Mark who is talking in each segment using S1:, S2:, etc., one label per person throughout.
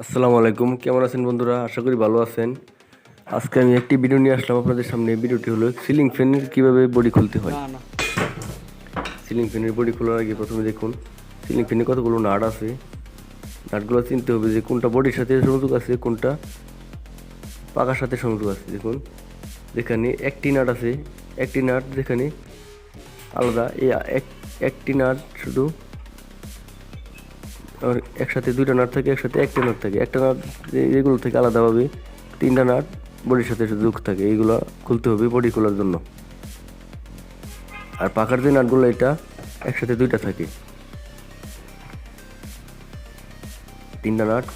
S1: আসসালামু আলাইকুম। কেমন আছেন বন্ধুরা? আশা করি ভালো আছেন। আজকে আমি একটি ভিডিও নিয়ে আসলাম আপনাদের সামনে। ভিডিওটি হলো সিলিং ফ্যানের কীভাবে বডি খুলতে হয়। সিলিং ফ্যানের বডি খোলার আগে প্রথমে দেখুন সিলিং ফ্যানে কতগুলো নাট আছে। নাটগুলো চিনতে হবে যে কোনটা বডির সাথে সংযোগ আছে কোনটা পাকার সাথে সংযোগ আছে। দেখুন যেখানে একটি নাট আছে একটি নাট যেখানে আলাদা। এই এক- একটি নাট শুধু আর একসাথে দুইটা নাট থাকে, একসাথে একটা নাট থাকে। একটা নাট এগুলো থেকে আলাদাভাবে তিনটা নাট বডির সাথে যোগ থাকে। এইগুলো খুলতে হবে বডি খোলার জন্য। আর পাখার যে নাটগুলো, এটা একসাথে দুইটা থাকে। তিনটা নাট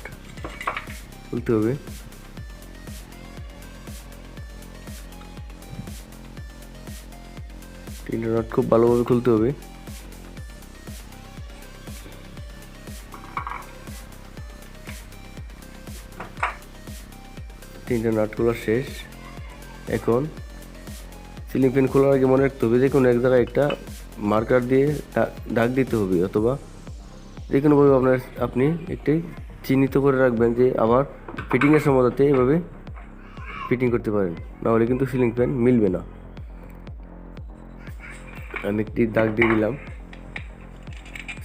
S1: খুলতে হবে। তিনটা নাট খুব ভালোভাবে খুলতে হবে। তিনটা নাট খোলা শেষ। এখন সিলিং ফ্যান খোলার আগে মনে রাখতে হবে যে কোনো এক জায়গায় একটা মার্কার দিয়ে দাগ দিতে হবে অথবা যে কোনোভাবে আপনার আপনি একটি চিহ্নিত করে রাখবেন যে আবার ফিটিংয়ের সময় এভাবে ফিটিং করতে পারেন। নাহলে কিন্তু সিলিং ফ্যান মিলবে না। আমি একটি দাগ দিয়ে দিলাম।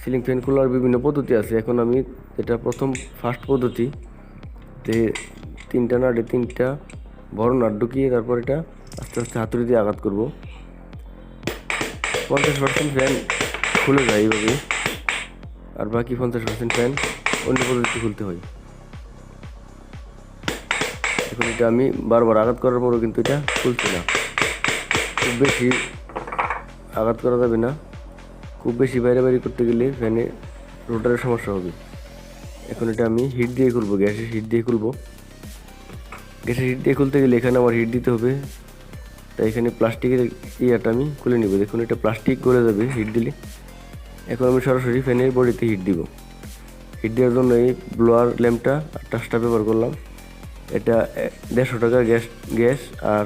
S1: সিলিং ফ্যান খোলার বিভিন্ন পদ্ধতি আছে। এখন আমি এটা প্রথম ফার্স্ট পদ্ধতি তিনটা নাটে তিনটা। বড় নাট ঢুকিয়ে তারপর এটা আস্তে আস্তে হাতুড়ি দিয়ে আঘাত করব। পঞ্চাশ পার্সেন্ট ফ্যান খুলে যায় এইভাবে আর বাকি পঞ্চাশ পার্সেন্ট ফ্যান অন্য পদ্ধতিতে খুলতে হয়। এখন এটা আমি বারবার আঘাত করার পরও কিন্তু এটা খুলছে না। খুব বেশি আঘাত করা যাবে না। খুব বেশি বাইরে বাইরে করতে গেলে ফ্যানে রোটারের সমস্যা হবে। এখন এটা আমি হিট দিয়ে খুলবো, গ্যাসের হিট দিয়ে খুলবো। গ্যাসের হিট দিয়ে খুলতে গেলে এখানে আমার হিট দিতে হবে। তাই এখানে প্লাস্টিকের ইয়াটা আমি খুলে নিব। দেখুন, এটা প্লাস্টিক গলে যাবে হিট দিলে। এখন আমি সরাসরি ফ্যানের বডিতে হিট দিব। হিট দেওয়ার জন্য এই ব্লোয়ার ল্যাম্পটা আর টাচটা ব্যবহার করলাম। এটা দেড়শো টাকার গ্যাস গ্যাস আর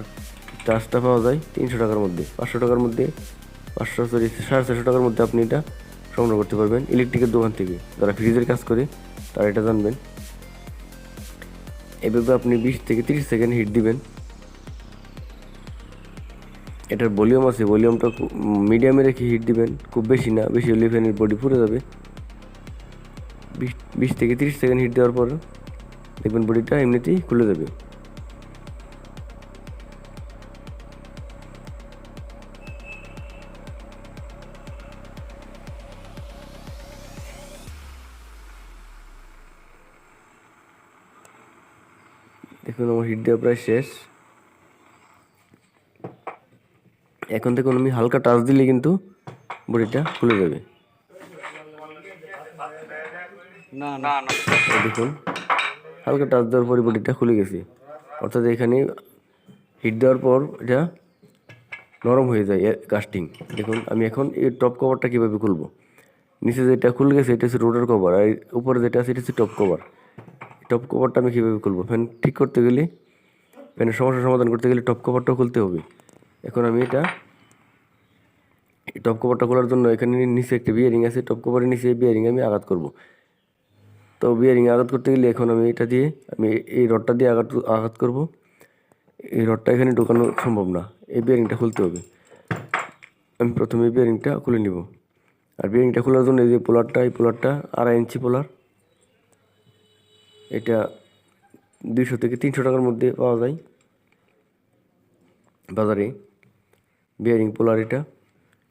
S1: টাচটা পাওয়া যায় তিনশো টাকার মধ্যে। পাঁচশো টাকার মধ্যে, পাঁচশো, সরি, সাড়ে চারশো টাকার মধ্যে আপনি এটা সংগ্রহ করতে পারবেন ইলেকট্রিকের দোকান থেকে। যারা ফ্রিজের কাজ করে, তারা এটা জানবেন। এভাবে আপনি বিশ থেকে তিরিশ সেকেন্ড হিট দিবেন। এটার ভলিউম আছে ভলিউমটা মিডিয়ামে রেখে হিট দিবেন, খুব বেশি না, বেশি হলে ফ্যানের বডি পুড়ে যাবে। বিশ বিশ থেকে তিরিশ সেকেন্ড হিট দেওয়ার পর দেখবেন বডিটা এমনিতেই খুলে যাবে। দেখুন আমার হিট দেওয়া প্রায় শেষ। এখন দেখুন আমি হালকা টাচ দিলে কিন্তু বডিটা খুলে যাবে।
S2: না না। না
S1: দেখুন হালকা টাচ দেওয়ার পরে বডিটা খুলে গেছে। অর্থাৎ এখানে হিট দেওয়ার পর এটা নরম হয়ে যায় কাস্টিং দেখুন আমি এখন এই টপ কভারটা কীভাবে খুলবো? নিচে যেটা খুলে গেছে এটা হচ্ছে রোডার কভার আর উপরে যেটা আছে এটা হচ্ছে টপ কভার টপ কভারটা আমি কীভাবে খুলবো? ফ্যান ঠিক করতে গেলে ফ্যানের সমস্যার সমাধান করতে গেলে টপ কভারটাও খুলতে হবে। এখন আমি এটা টপ কভারটা খোলার জন্য এখানে নিচে একটা বিয়ারিং আছে টপ কভারের নিচে বিয়ারিং আমি আঘাত করব। তো বিয়ারিং আঘাত করতে গেলে এখন আমি এটা দিয়ে, আমি এই রডটা দিয়ে আঘাত আঘাত করব। এই রডটা এখানে ঢোকানো সম্ভব না, এই বিয়ারিংটা খুলতে হবে। আমি প্রথমে বিয়ারিংটা খুলে নিব। আর বিয়ারিংটা খোলার জন্য এই যে পোলারটা, এই পোলারটা আড়াই ইঞ্চি পোলার এটা দুইশো থেকে তিনশো টাকার মধ্যে পাওয়া যায়। বাজারে বিয়ারিং পোলার এটা।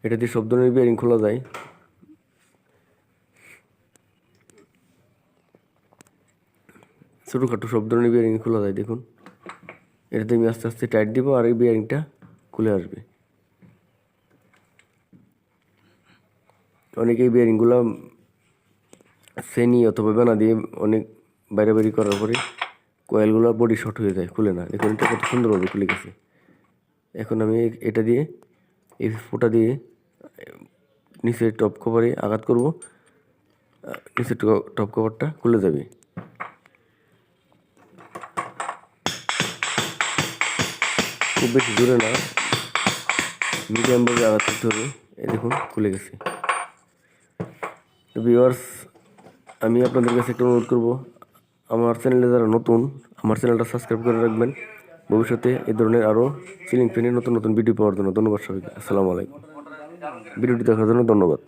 S1: এটা দিয়ে সব ধরনের বিয়ারিং খোলা যায়। ছোটোখাটো সব ধরনের বিয়ারিং খোলা যায়, দেখুন। এটাতে আমি আস্তে আস্তে টাইট দিব আর এই বিয়ারিংটা খুলে আসবে। অনেকে এই বিয়ারিংগুলো ফেনি অথবা বেনা দিয়ে অনেক বাইরে বাইরে করার পরে কয়েলগুলো বডি শর্ট হয়ে যায়, খুলে না। দেখুন, এটা কত সুন্দরভাবে খুলে গেছে। এখন আমি এটা দিয়ে, এই ফোঁটা দিয়ে নিচে টপ কভারে আঘাত করব। নিচে টপ কভারটা খুলে যাবে। খুব বেশি দূরে না মিডিয়ামভাবে আঘাত করতে হবে। এই দেখুন, খুলে গেছে। তো ভিওয়ার্স আমি আপনাদের কাছে একটা অনুরোধ করব। আমার চ্যানেলে যারা নতুন, আমার চ্যানেলটা সাবস্ক্রাইব করে রাখবেন। ভবিষ্যতে এই ধরনের আরও সিলিং ফ্যানের নতুন নতুন ভিডিও পাওয়ার জন্য ধন্যবাদ সবাইকে। আসসালামু আলাইকুম। ভিডিওটি দেখার জন্য ধন্যবাদ।